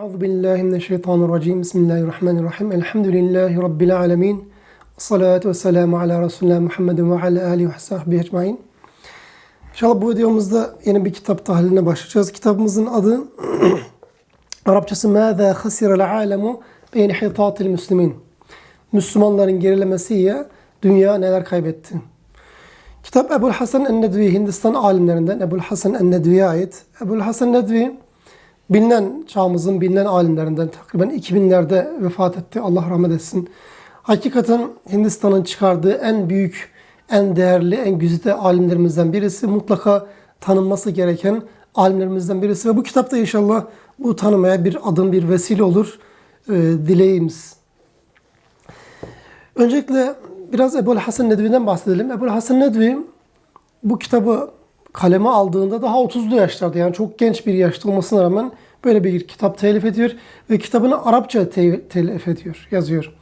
Euzu billahi mineşşeytanirracim. Bismillahirrahmanirrahim. Elhamdülillahi rabbil alamin. Salatu vesselamu ala Resulina Muhammedin ve ala alihi ve sahbihi ecmaîn. İnşallah bu videomuzda yeni bir kitap tahliline başlayacağız. Kitabımızın adı Arapçası Mâzâ hasirel alemu beyni hitatil müslimin. Müslümanların gerilemesiyle dünya neler kaybetti. Kitap Ebul Hasan en-Nedvi Hindistan alimlerinden Ebul Hasan en-Nedvi'ye ait. Ebul Hasan Nedvi bilinen çağımızın bilinen alimlerinden takriben 2000'lerde vefat etti. Allah rahmet etsin. Hakikaten Hindistan'ın çıkardığı en büyük, en değerli, en güzide alimlerimizden birisi. Mutlaka tanınması gereken alimlerimizden birisi. Ve bu kitapta inşallah bu tanımaya bir adım, bir vesile olur. E, dileğimiz. Öncelikle biraz Ebu'l Hasan Nedvi'den bahsedelim. Ebu'l Hasan Nedvi bu kitabı kaleme aldığında daha 30'lu yaşlarda yani çok genç bir yaşta olmasına rağmen böyle bir kitap telif ediyor ve kitabını Arapça te- telif ediyor, yazıyor.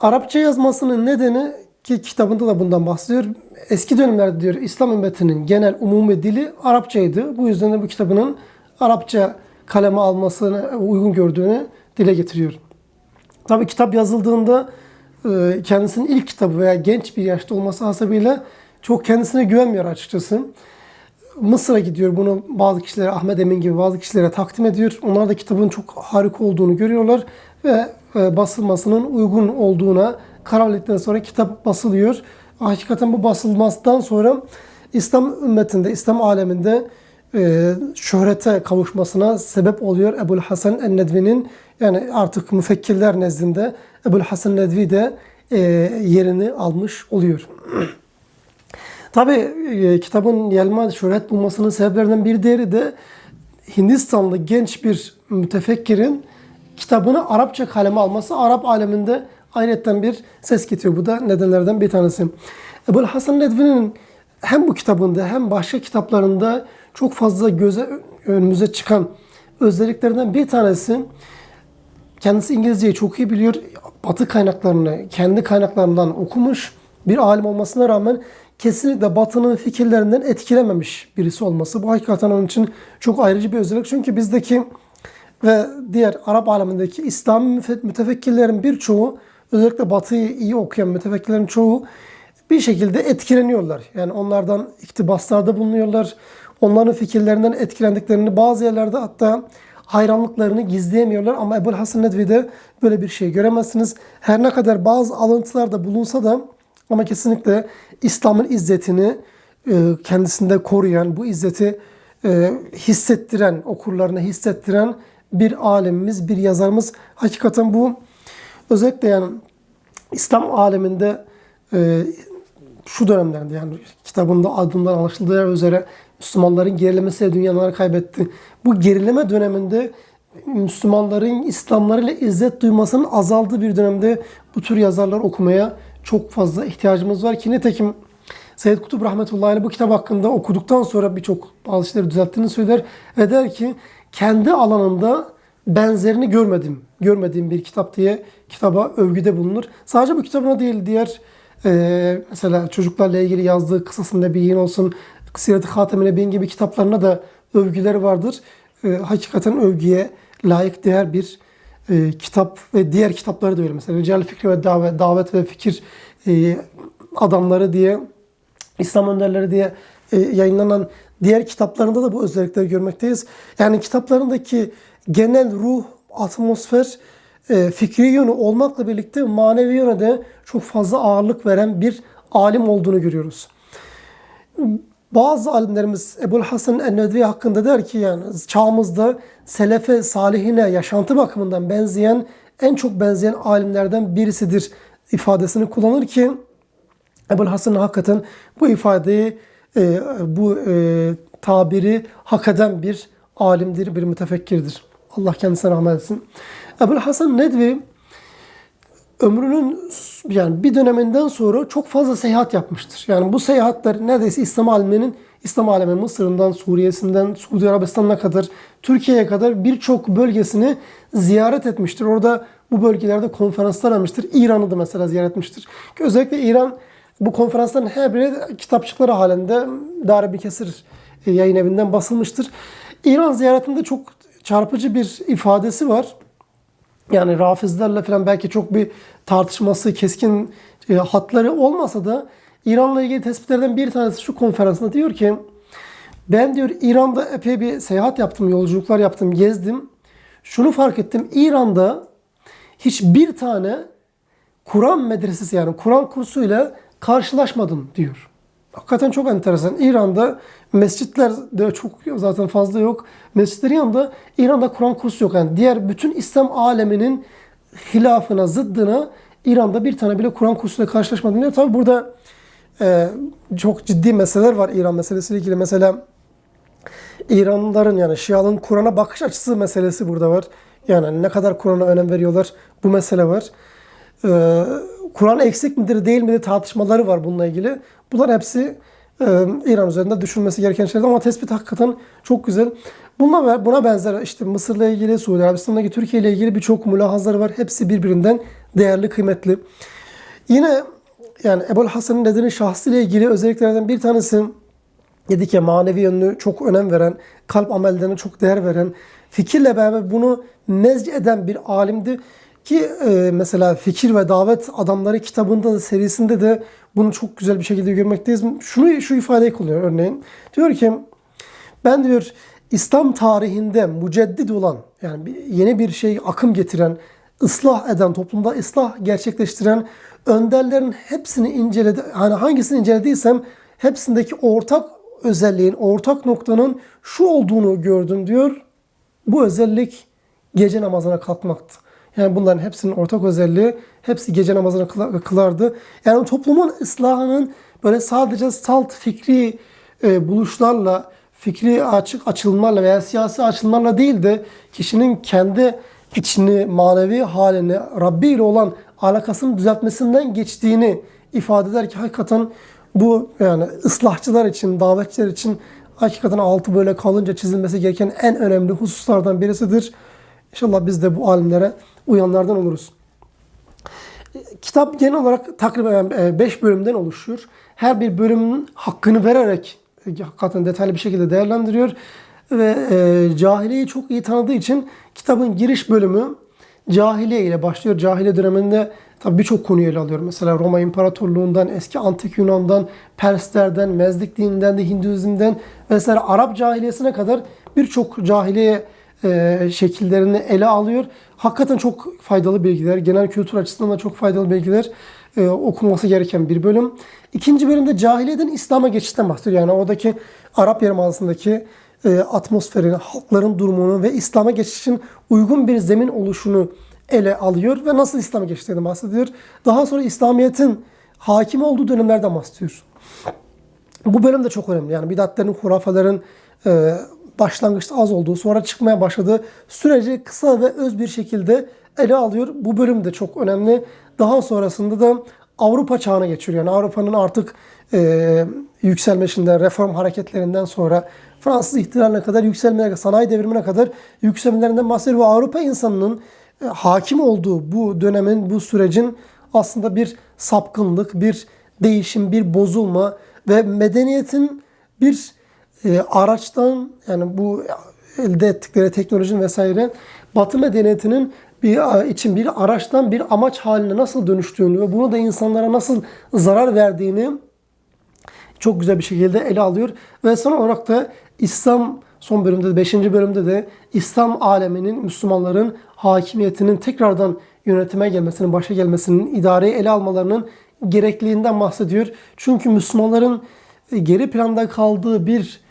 Arapça yazmasının nedeni ki kitabında da bundan bahsediyor. Eski dönemlerde diyor İslam ümmetinin genel umumi dili Arapçaydı. Bu yüzden de bu kitabının Arapça kaleme almasını uygun gördüğünü dile getiriyor. Tabi kitap yazıldığında e, kendisinin ilk kitabı veya genç bir yaşta olması hasebiyle çok kendisine güvenmiyor açıkçası. Mısır'a gidiyor bunu bazı kişilere Ahmet Emin gibi bazı kişilere takdim ediyor. Onlar da kitabın çok harika olduğunu görüyorlar ve e, basılmasının uygun olduğuna karar verdikten sonra kitap basılıyor. Hakikaten bu basılmasından sonra İslam ümmetinde, İslam aleminde e, şöhrete kavuşmasına sebep oluyor Ebul Hasan en-Nedvi'nin yani artık müfekkirler nezdinde Ebul Hasan Nedvi de e, yerini almış oluyor. Tabi e, kitabın yelma şöhret bulmasının sebeplerinden bir diğeri de Hindistanlı genç bir mütefekkirin kitabını Arapça kaleme alması Arap aleminde ayrıca bir ses getiriyor. Bu da nedenlerden bir tanesi. Ebul Hasan Nedvi'nin hem bu kitabında hem başka kitaplarında çok fazla göze önümüze çıkan özelliklerinden bir tanesi kendisi İngilizceyi çok iyi biliyor. Batı kaynaklarını kendi kaynaklarından okumuş bir alim olmasına rağmen kesinlikle Batı'nın fikirlerinden etkilememiş birisi olması. Bu hakikaten onun için çok ayrıcı bir özellik. Çünkü bizdeki ve diğer Arap alemindeki İslami mütefekkirlerin birçoğu özellikle Batı'yı iyi okuyan mütefekkirlerin çoğu bir şekilde etkileniyorlar. Yani onlardan iktibaslarda bulunuyorlar. Onların fikirlerinden etkilendiklerini bazı yerlerde hatta hayranlıklarını gizleyemiyorlar. Ama Ebu'l Hasan Nedvi'de böyle bir şey göremezsiniz. Her ne kadar bazı alıntılarda bulunsa da ama kesinlikle İslam'ın izzetini e, kendisinde koruyan, bu izzeti e, hissettiren, okurlarına hissettiren bir alemimiz, bir yazarımız. Hakikaten bu özellikle yani İslam aleminde e, şu dönemlerde yani kitabında adından anlaşıldığı üzere Müslümanların gerilemesiyle dünyaları kaybetti. Bu gerileme döneminde Müslümanların İslamlarıyla izzet duymasının azaldığı bir dönemde bu tür yazarlar okumaya çok fazla ihtiyacımız var ki nitekim Seyyid Kutup Rahmetullahi bu kitap hakkında okuduktan sonra birçok bazı şeyleri düzelttiğini söyler ve der ki kendi alanında benzerini görmedim. Görmediğim bir kitap diye kitaba övgüde bulunur. Sadece bu kitabına değil diğer e, mesela çocuklarla ilgili yazdığı kısasında bir yayın olsun Siret-i Hatem-i Nebiyin gibi kitaplarına da övgüleri vardır. E, hakikaten övgüye layık değer bir e, kitap ve diğer kitapları da öyle. Mesela Rical Fikri ve Davet, Davet ve Fikir e, adamları diye İslam önderleri diye e, yayınlanan diğer kitaplarında da bu özellikleri görmekteyiz. Yani kitaplarındaki genel ruh, atmosfer, e, fikri yönü olmakla birlikte manevi yöne de çok fazla ağırlık veren bir alim olduğunu görüyoruz. Bazı alimlerimiz Ebul Hasan en-Nedvi hakkında der ki yani çağımızda selefe salihine yaşantı bakımından benzeyen en çok benzeyen alimlerden birisidir ifadesini kullanır ki Ebul Hasan hakikaten bu ifadeyi e, bu e, tabiri hak eden bir alimdir, bir mütefekkirdir. Allah kendisine rahmet etsin. Ebul Hasan Nedvi ömrünün yani bir döneminden sonra çok fazla seyahat yapmıştır. Yani bu seyahatler neredeyse İslam aleminin İslam alemi Mısır'ından, Suriye'sinden, Suudi Arabistan'a kadar, Türkiye'ye kadar birçok bölgesini ziyaret etmiştir. Orada bu bölgelerde konferanslar vermiştir. İran'ı da mesela ziyaret etmiştir. Ki özellikle İran bu konferansların her biri kitapçıkları halinde Dar-ı Kesir yayın evinden basılmıştır. İran ziyaretinde çok çarpıcı bir ifadesi var. Yani Rafizlerle falan belki çok bir tartışması, keskin e, hatları olmasa da İran'la ilgili tespitlerden bir tanesi şu konferansında diyor ki ben diyor İran'da epey bir seyahat yaptım, yolculuklar yaptım, gezdim. Şunu fark ettim. İran'da hiçbir tane Kur'an medresesi yani Kur'an kursuyla karşılaşmadım diyor. Hakikaten çok enteresan. İran'da mescitler de çok zaten fazla yok. Mescitlerin yanında İran'da Kur'an kursu yok. Yani diğer bütün İslam aleminin hilafına, zıddına İran'da bir tane bile Kur'an kursuyla karşılaşmadım diyor. Tabi burada e, çok ciddi meseleler var İran meselesiyle ilgili. Mesela İranlıların yani Şiaların Kur'an'a bakış açısı meselesi burada var. Yani ne kadar Kur'an'a önem veriyorlar bu mesele var. Ee, Kur'an eksik midir değil midir tartışmaları var bununla ilgili. Bunlar hepsi e, İran üzerinde düşünmesi gereken şeyler ama tespit hakikaten çok güzel. Bununla buna benzer işte Mısır'la ilgili, Suudi Arabistan'daki Türkiye ile ilgili birçok mülahazları var. Hepsi birbirinden değerli, kıymetli. Yine yani Ebul Hasan'ın nedeni şahsıyla ilgili özelliklerden bir tanesi dedik ya manevi yönünü çok önem veren, kalp amellerine çok değer veren, fikirle beraber bunu nezc eden bir alimdi. Ki e, mesela Fikir ve Davet Adamları kitabında da serisinde de bunu çok güzel bir şekilde görmekteyiz. Şunu şu ifadeyi kullanıyor örneğin. Diyor ki ben diyor İslam tarihinde müceddit olan yani yeni bir şey akım getiren, ıslah eden, toplumda ıslah gerçekleştiren önderlerin hepsini inceledi. Hani hangisini incelediysem hepsindeki ortak özelliğin, ortak noktanın şu olduğunu gördüm diyor. Bu özellik gece namazına kalkmaktı. Yani bunların hepsinin ortak özelliği hepsi gece namazını kılardı. Yani toplumun ıslahının böyle sadece salt fikri e, buluşlarla, fikri açık açılımlarla veya siyasi açılımlarla değil de kişinin kendi içini, manevi halini, Rabbi ile olan alakasını düzeltmesinden geçtiğini ifade eder ki hakikaten bu yani ıslahçılar için, davetçiler için hakikaten altı böyle kalınca çizilmesi gereken en önemli hususlardan birisidir. İnşallah biz de bu alimlere uyanlardan oluruz. Kitap genel olarak takriben 5 bölümden oluşuyor. Her bir bölümün hakkını vererek e, hakikaten detaylı bir şekilde değerlendiriyor. Ve e, cahiliyeyi çok iyi tanıdığı için kitabın giriş bölümü cahiliye ile başlıyor. Cahiliye döneminde tabi birçok konuyu ele alıyor. Mesela Roma İmparatorluğundan, eski Antik Yunan'dan, Perslerden, Mezdik dininden de Hinduizm'den mesela Arap cahiliyesine kadar birçok cahiliye e, şekillerini ele alıyor. Hakikaten çok faydalı bilgiler, genel kültür açısından da çok faydalı bilgiler e, okunması gereken bir bölüm. İkinci bölümde cahiliyeden İslam'a geçişten bahsediyor. Yani oradaki Arap Yarımadası'ndaki e, atmosferini, halkların durumunu ve İslam'a geçişin uygun bir zemin oluşunu ele alıyor ve nasıl İslam'a geçtiğini bahsediyor. Daha sonra İslamiyet'in hakim olduğu dönemlerden bahsediyor. Bu bölüm de çok önemli. Yani bidatlerin, hurafaların, e, başlangıçta az olduğu, sonra çıkmaya başladığı süreci kısa ve öz bir şekilde ele alıyor. Bu bölüm de çok önemli. Daha sonrasında da Avrupa çağına geçiyor. Yani Avrupa'nın artık e, yükselmesinden, reform hareketlerinden sonra Fransız ihtilaline kadar yükselmeye, sanayi devrimine kadar yükselmelerinden bahsediyor. Ve Avrupa insanının e, hakim olduğu bu dönemin, bu sürecin aslında bir sapkınlık, bir değişim, bir bozulma ve medeniyetin bir e, araçtan yani bu elde ettikleri teknolojinin vesaire Batı medeniyetinin bir için bir araçtan bir amaç haline nasıl dönüştüğünü ve bunu da insanlara nasıl zarar verdiğini çok güzel bir şekilde ele alıyor. Ve son olarak da İslam son bölümde de 5. bölümde de İslam aleminin Müslümanların hakimiyetinin tekrardan yönetime gelmesinin, başa gelmesinin, idareyi ele almalarının gerekliliğinden bahsediyor. Çünkü Müslümanların geri planda kaldığı bir e,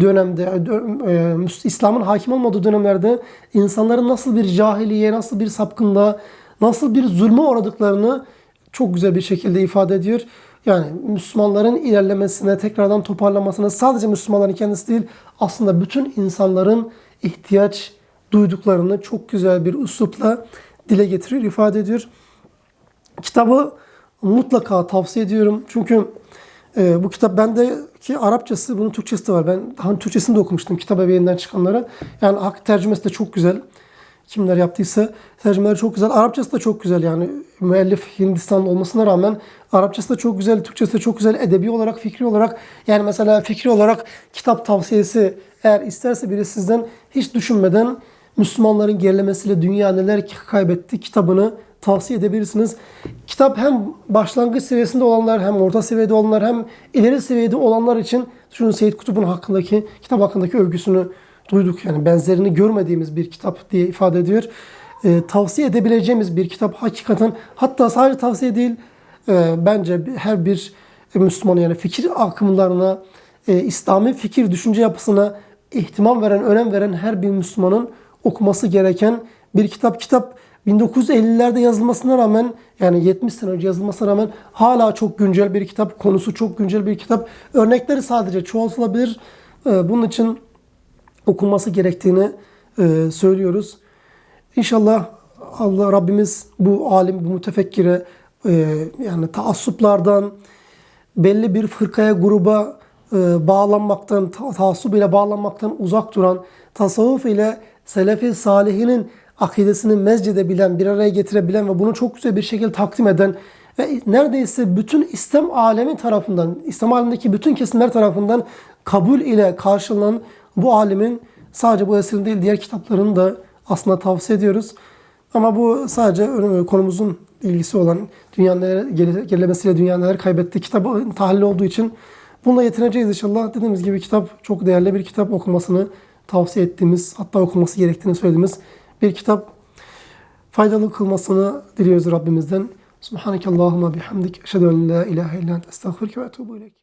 dönemde, e, İslam'ın hakim olmadığı dönemlerde insanların nasıl bir cahiliye, nasıl bir sapkınlığa, nasıl bir zulme uğradıklarını çok güzel bir şekilde ifade ediyor. Yani Müslümanların ilerlemesine, tekrardan toparlamasına sadece Müslümanların kendisi değil, aslında bütün insanların ihtiyaç duyduklarını çok güzel bir üslupla dile getiriyor, ifade ediyor. Kitabı mutlaka tavsiye ediyorum. Çünkü e, bu kitap bendeki Arapçası, bunun Türkçesi de var. Ben hani Türkçesini de okumuştum kitap ebeğinden çıkanlara. Yani hak tercümesi de çok güzel. Kimler yaptıysa tercümeleri çok güzel. Arapçası da çok güzel yani. Müellif Hindistanlı olmasına rağmen Arapçası da çok güzel, Türkçesi de çok güzel. Edebi olarak, fikri olarak yani mesela fikri olarak kitap tavsiyesi Eğer isterse biri sizden hiç düşünmeden Müslümanların gerilemesiyle dünya neler kaybetti kitabını tavsiye edebilirsiniz. Kitap hem başlangıç seviyesinde olanlar hem orta seviyede olanlar hem ileri seviyede olanlar için şunun Seyyid Kutup'un hakkındaki kitap hakkındaki övgüsünü duyduk. Yani benzerini görmediğimiz bir kitap diye ifade ediyor. Ee, tavsiye edebileceğimiz bir kitap hakikaten hatta sadece tavsiye değil e, bence her bir Müslüman yani fikir akımlarına e, İslami fikir düşünce yapısına ihtimam veren, önem veren her bir Müslümanın okuması gereken bir kitap. Kitap 1950'lerde yazılmasına rağmen yani 70 sene önce yazılmasına rağmen hala çok güncel bir kitap. Konusu çok güncel bir kitap. Örnekleri sadece çoğaltılabilir. Ee, Bunun için okunması gerektiğini e, söylüyoruz. İnşallah Allah Rabbimiz bu alim, bu mütefekkire e, yani taassuplardan, belli bir fırkaya, gruba e, bağlanmaktan, ta- taassup ile bağlanmaktan uzak duran, tasavvuf ile selefi salihinin akidesini mezcedebilen, bir araya getirebilen ve bunu çok güzel bir şekilde takdim eden ve neredeyse bütün İslam alemi tarafından, İslam alemindeki bütün kesimler tarafından kabul ile karşılanan bu alimin sadece bu eserin değil diğer kitaplarını da aslında tavsiye ediyoruz. Ama bu sadece konumuzun ilgisi olan dünyanın gerilemesiyle dünya neler kaybetti kitabı tahlil olduğu için bununla yetineceğiz inşallah. Dediğimiz gibi kitap çok değerli bir kitap okumasını tavsiye ettiğimiz hatta okunması gerektiğini söylediğimiz bir kitap. Faydalı kılmasını diliyoruz Rabbimizden. Subhaneke Allahümme bihamdik. Eşhedü en la ilahe illa ente estağfirke ve etubu ileyk.